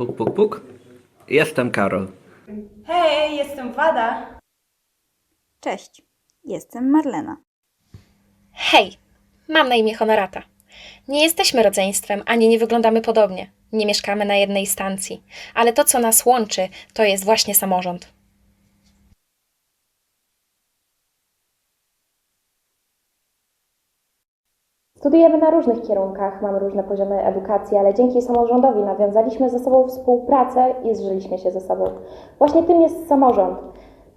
Puk, puk, puk. Jestem Karol. Hej, jestem Wada. Cześć, jestem Marlena. Hej, mam na imię Honorata. Nie jesteśmy rodzeństwem, ani nie wyglądamy podobnie. Nie mieszkamy na jednej stacji, ale to, co nas łączy, to jest właśnie samorząd. Studiujemy na różnych kierunkach, mamy różne poziomy edukacji, ale dzięki samorządowi nawiązaliśmy ze sobą współpracę i zżyliśmy się ze sobą. Właśnie tym jest samorząd.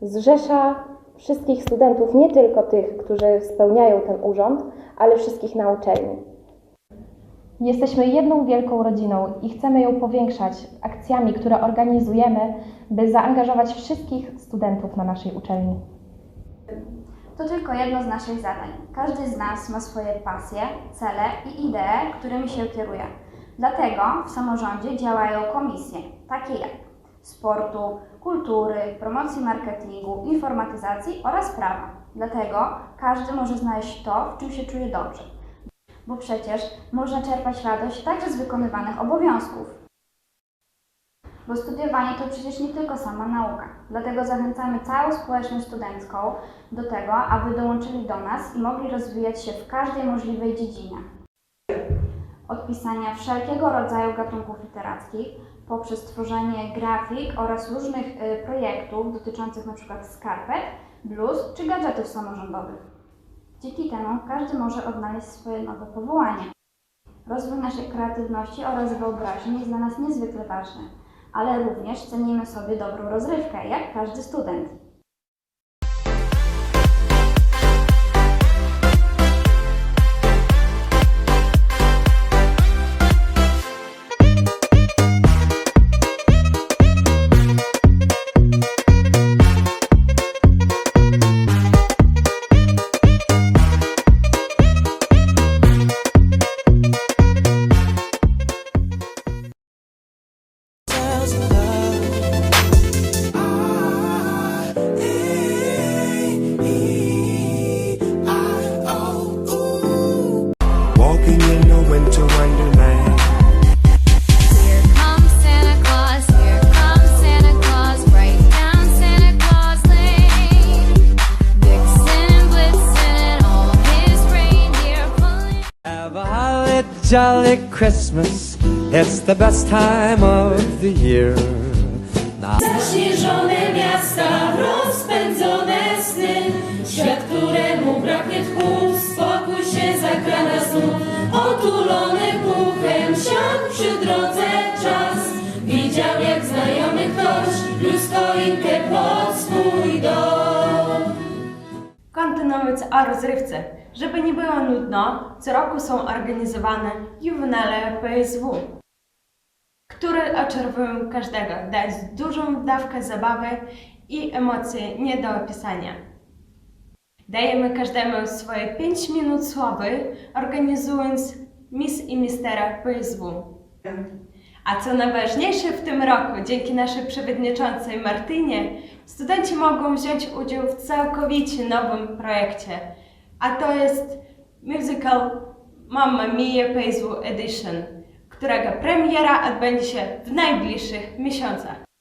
Zrzesza wszystkich studentów, nie tylko tych, którzy spełniają ten urząd, ale wszystkich na uczelni. Jesteśmy jedną wielką rodziną i chcemy ją powiększać akcjami, które organizujemy, by zaangażować wszystkich studentów na naszej uczelni. To tylko jedno z naszych zadań. Każdy z nas ma swoje pasje, cele i idee, którymi się kieruje. Dlatego w samorządzie działają komisje, takie jak sportu, kultury, promocji marketingu, informatyzacji oraz prawa. Dlatego każdy może znaleźć to, w czym się czuje dobrze. Bo przecież można czerpać radość także z wykonywanych obowiązków. Bo studiowanie to przecież nie tylko sama nauka. Dlatego zachęcamy całą społeczność studencką do tego, aby dołączyli do nas i mogli rozwijać się w każdej możliwej dziedzinie. Od pisania wszelkiego rodzaju gatunków literackich, poprzez tworzenie grafik oraz różnych y, projektów dotyczących np. skarpet, bluz czy gadżetów samorządowych. Dzięki temu każdy może odnaleźć swoje nowe powołanie. Rozwój naszej kreatywności oraz wyobraźni jest dla nas niezwykle ważny, ale również cenimy sobie dobrą rozrywkę, jak każdy student. Jolly Christmas. It's the best time of the year. Now Zaśnieżone miasta, rozpędzone sny, świat, któremu braknie tchu, o rozrywce, żeby nie było nudno, co roku są organizowane juwenale PSW które oczarowują każdego, dając dużą dawkę zabawy i emocji nie do opisania. Dajemy każdemu swoje 5 minut sławy, organizując Miss i Mistera PSW. A co najważniejsze w tym roku, dzięki naszej przewodniczącej Martynie, studenci mogą wziąć udział w całkowicie nowym projekcie, a to jest musical Mamma Mia PSW Edition, którego premiera odbędzie się w najbliższych miesiącach.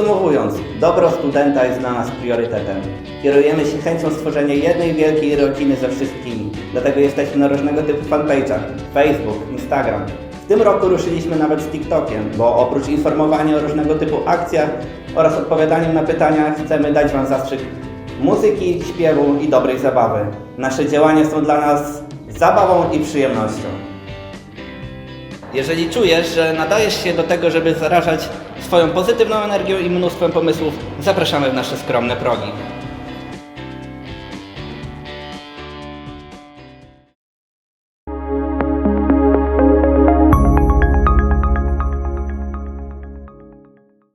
Podsumowując, dobro studenta jest dla nas priorytetem. Kierujemy się chęcią stworzenia jednej wielkiej rodziny ze wszystkimi. Dlatego jesteśmy na różnego typu fanpage'ach Facebook, Instagram. W tym roku ruszyliśmy nawet z TikTokiem, bo oprócz informowania o różnego typu akcjach oraz odpowiadaniem na pytania chcemy dać Wam zastrzyk muzyki, śpiewu i dobrej zabawy. Nasze działania są dla nas zabawą i przyjemnością. Jeżeli czujesz, że nadajesz się do tego, żeby zarażać swoją pozytywną energią i mnóstwem pomysłów, zapraszamy w nasze skromne progi.